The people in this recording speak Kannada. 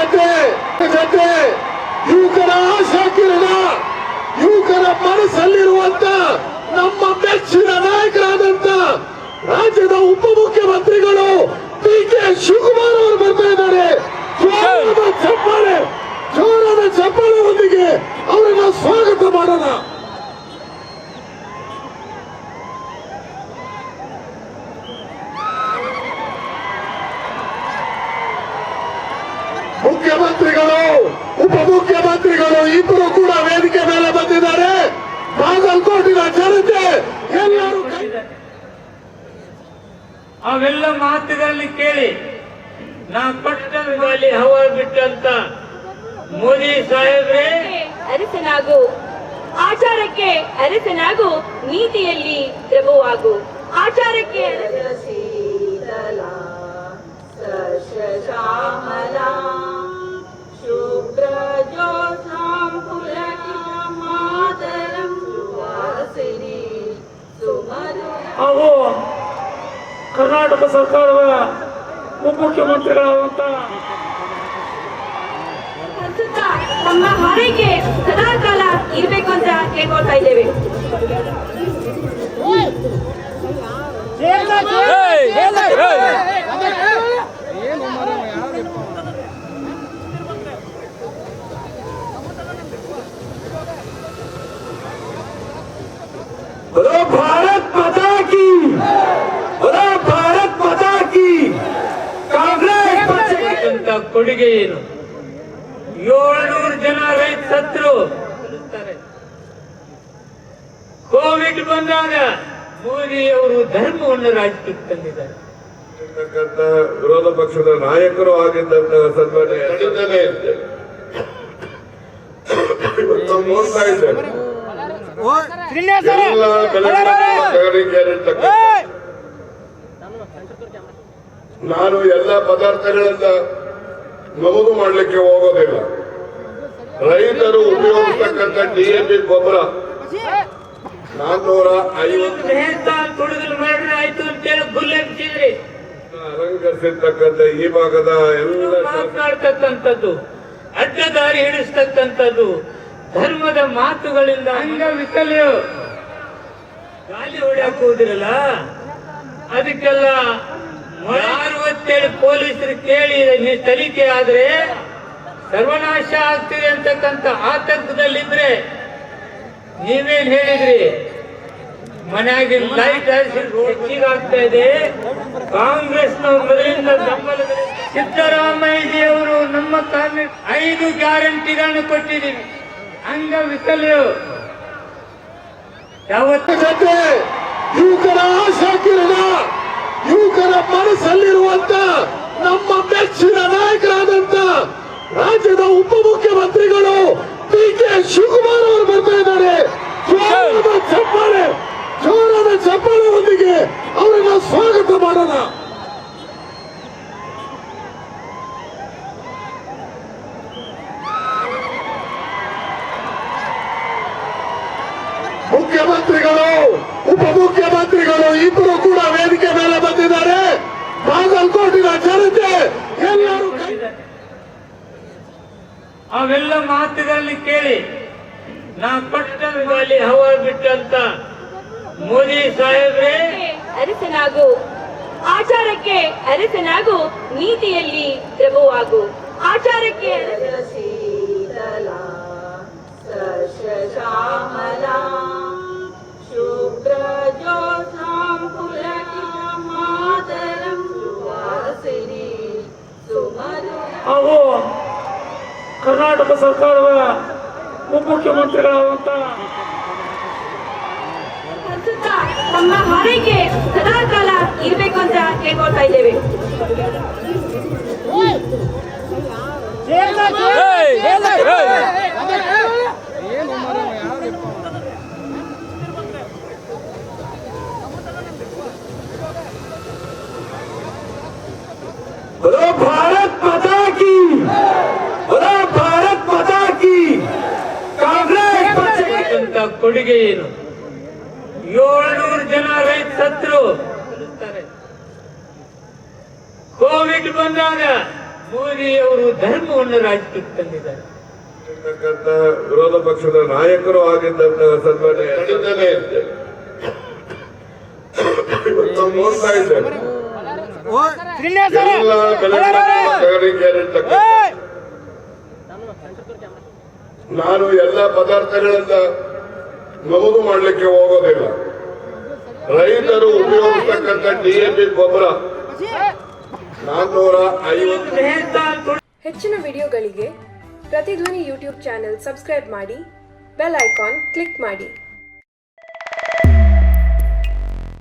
ಜೊತೆ ಜೊತೆ, ಯುವಕರ ಆಶಾ ಕಿರಣ ಯುವಕರ ಮನಸ್ಸಲ್ಲಿರುವಂತ ನಮ್ಮ ಮೆಚ್ಚಿನ ನಾಯಕರಾದಂತ ರಾಜ್ಯದ ಉಪಮುಖ್ಯಮಂತ್ರಿಗಳು ಡಿ ಕೆ ಶಿವಕುಮಾರ್ ಅವರು ಬರ್ತಾ ಇದ್ದಾರೆ ಜೋರಾದ ಚಪ್ಪಾಳೆ ಜೋರಾದ ಚಪ್ಪಾಳೆಯೊಂದಿಗೆ ಅವರನ್ನ ಸ್ವಾಗತ ಮಾಡೋಣ ಮುಖ್ಯಮಂತ್ರಿಗಳು ಉಪಮುಖ್ಯಮಂತ್ರಿಗಳು ಇಬ್ಬರು ಕೂಡ ವೇದಿಕೆ ಮೇಲೆ ಬಂದಿದ್ದಾರೆ. ಬಾಗಲಕೋಟಿನ ಜನತೆ ಎಲ್ಲರೂ ಅವೆಲ್ಲ ಮಾತುಗಳಲ್ಲಿ ಕೇಳಿ ನಾ ಪಟ್ಟಣದಲ್ಲಿ ಹವಾ ಬಿಟ್ಟಂತ ಮೋದಿ ಸಾಹೇಬ್ರೆ. ಅರಸನಾಗು ಆಚಾರಕ್ಕೆ ಅರಸನಾಗು ನೀತಿಯಲ್ಲಿ ಪ್ರಭುವಾಗು ಆಚಾರಕ್ಕೆ ಹಾಗೂ ಕರ್ನಾಟಕ ಸರ್ಕಾರದ ಉಪಮುಖ್ಯಮಂತ್ರಿಗಳಾದಂಥ ನಮ್ಮ ಹಾರೈಕೆ ಸದಾ ಕಾಲ ಇರಬೇಕು ಅಂತ ಕೇಳ್ಕೊಳ್ತಾ ಇದ್ದೇವೆ. ಭಾರತ್ ಮಾತ ಭಾರತ್ ಮತಾ ಕಿ! ಕಾಂಗ್ರೆಸ್ ಕೊಡುಗೆ ಏನು? ಏಳ್ನೂರು ಜನ ರೈತ ಸತ್ರು ಕೋವಿಡ್ ಬಂದಾಗ ಮೋದಿ ಅವರು ಧರ್ಮವನ್ನು ರಾಜಕೀಯ ತಂದಿದ್ದಾರೆ. ವಿರೋಧ ಪಕ್ಷದ ನಾಯಕರು ಆಗಿದ್ದಂತಹ ಸಂದರ್ಭದಲ್ಲಿ ನೋಡ್ತಾ ಇದ್ದೇನೆ. ಎಲ್ಲ ನಾನು ಎಲ್ಲ ಪದಾರ್ಥಗಳನ್ನ ನಮೂದು ಮಾಡ್ಲಿಕ್ಕೆ ಹೋಗೋದಿಲ್ಲ. ರೈತರು ಉಪಯೋಗಿಸ್ತಕ್ಕಂಥ ಪಿ ಗೊಬ್ಬರ. ನಾನ್ನೂರ ಐವತ್ತು. ಅಲಂಕರಿಸಿರ್ತಕ್ಕಂಥ ಈ ಭಾಗದ ಎಲ್ಲ ಶಾಸಕರು ಅಡ್ಡ ಅಡ್ಡದಾರಿ ಹಿಡಿಸ್ತಕ್ಕಂಥದ್ದು ಧರ್ಮದ ಮಾತುಗಳಿಂದ ಅಂಗವಿಕಲ್ಯರು ಗಾಲಿ ಹೊಡೆ ಹೋದಿರಲ್ಲ ಅದಕ್ಕೆಲ್ಲ ಯಾರು ಅಂತೇಳಿ ಪೊಲೀಸರು ಕೇಳಿ ನೀವು ತನಿಖೆ ಆದ್ರೆ ಸರ್ವನಾಶ ಆಗ್ತಿದೆ ಅಂತಕ್ಕಂಥ ಆತಂಕದಲ್ಲಿದ್ರೆ ನೀವೇನ್ ಹೇಳಿದ್ರಿ? ಮನೆಯಾಗಿ ಲೈಟ್ ಹೆಚ್ಚಿಗಾಗ್ತಾ ಇದೆ. ಕಾಂಗ್ರೆಸ್ ಮೊದಲಿಂದ ಬೆಂಬಲದಲ್ಲಿ ಸಿದ್ದರಾಮಯ್ಯಜಿಯವರು ನಮ್ಮ ಕಾಂಗ್ರೆಸ್ ಐದು ಗ್ಯಾರಂಟಿಗಳನ್ನು ಕೊಟ್ಟಿದ್ದೀವಿ. ಅಂಗವಿಕಲರು ಯಾವತ್ತು ಯುವಕರ ಆಶಾ ಕಿರಣ ಯುವಕರ ಮನಸ್ಸಲ್ಲಿರುವಂತ ನಮ್ಮ ಮೆಚ್ಚಿನ ನಾಯಕರಾದಂತ ರಾಜ್ಯದ ಉಪಮುಖ್ಯಮಂತ್ರಿಗಳು ಡಿ ಕೆ ಶಿವಕುಮಾರ್ ಅವರು ಬರ್ತಾ ಇದ್ದಾರೆ. ಜೋರಾದ ಚಪ್ಪಾಳೆ, ಜೋರದ ಚಪ್ಪಾಳೆಯೊಂದಿಗೆ ಅವರನ್ನ ಸ್ವಾಗತ ಮಾಡೋಣ. ಮುಖ್ಯಮಂತ್ರಿಗಳು ಉಪಮುಖ್ಯಮಂತ್ರಿಗಳು ಇಬ್ಬರು ಕೂಡ ವೇದಿಕೆ ಮೇಲೆ ಬಂದಿದ್ದಾರೆ. ಬಾಗಲಕೋಟಿನ ಜನತೆ ಎಲ್ಲರೂ ಅವೆಲ್ಲ ಮಾತುಗಳಲ್ಲಿ ಕೇಳಿ ನಾ ಪಟ್ಟಣದಲ್ಲಿ ಹವಾ ಬಿಟ್ಟಂತ ಮೋದಿ ಸಾಹೇಬ್ರೆ. ಅರಸನಾಗು ಆಚಾರಕ್ಕೆ ಅರಸನಾಗು ನೀತಿಯಲ್ಲಿ ಪ್ರಭುವಾಗು. ಆಚಾರಕ್ಕೆ ಅವು ಕರ್ನಾಟಕ ಸರ್ಕಾರದ ಉಪಮುಖ್ಯಮಂತ್ರಿಗಳಾದಂಥ ನಮ್ಮ ಹಾರೈಕೆ ಸದಾ ಕಾಲ ಇರ್ಬೇಕು ಅಂತ ಕೇಳ್ಕೊಳ್ತಾ ಇದ್ದೇವೆ. ಕೊಡುಗೆ ಏನು? ಏಳ್ನೂರು ಜನ ರೈತ ಸತ್ರು. ಕೋವಿಡ್ ಬಂದಾಗ ಮೋದಿಯವರು ಧರ್ಮವನ್ನು ರಾಜಕೀಯಕ್ಕೆ ತಂದಿದ್ದಾರೆ. ವಿರೋಧ ಪಕ್ಷದ ನಾಯಕರು ಆಗಿದ್ದಂತಹ ಎಲ್ಲ ನಾನು ಎಲ್ಲ ಪದಾರ್ಥಗಳನ್ನ ನಮೂದು ಮಾಡಲಿಕ್ಕೆ ಹೋಗೋದಿಲ್ಲ. ರೈತರು ಉಪಯೋಗಿಸ್ತಕ್ಕಂಥ ಡಿಎಪಿ ಗೊಬ್ಬರ. ನಾನ್ನೂರ ಐವತ್ತು. ಹೆಚ್ಚಿನ ವಿಡಿಯೋಗಳಿಗೆ ಪ್ರತಿಧ್ವನಿ ಯೂಟ್ಯೂಬ್ ಚಾನೆಲ್ ಸಬ್ಸ್ಕ್ರೈಬ್ ಮಾಡಿ, ಬೆಲ್ ಐಕಾನ್ ಕ್ಲಿಕ್ ಮಾಡಿ.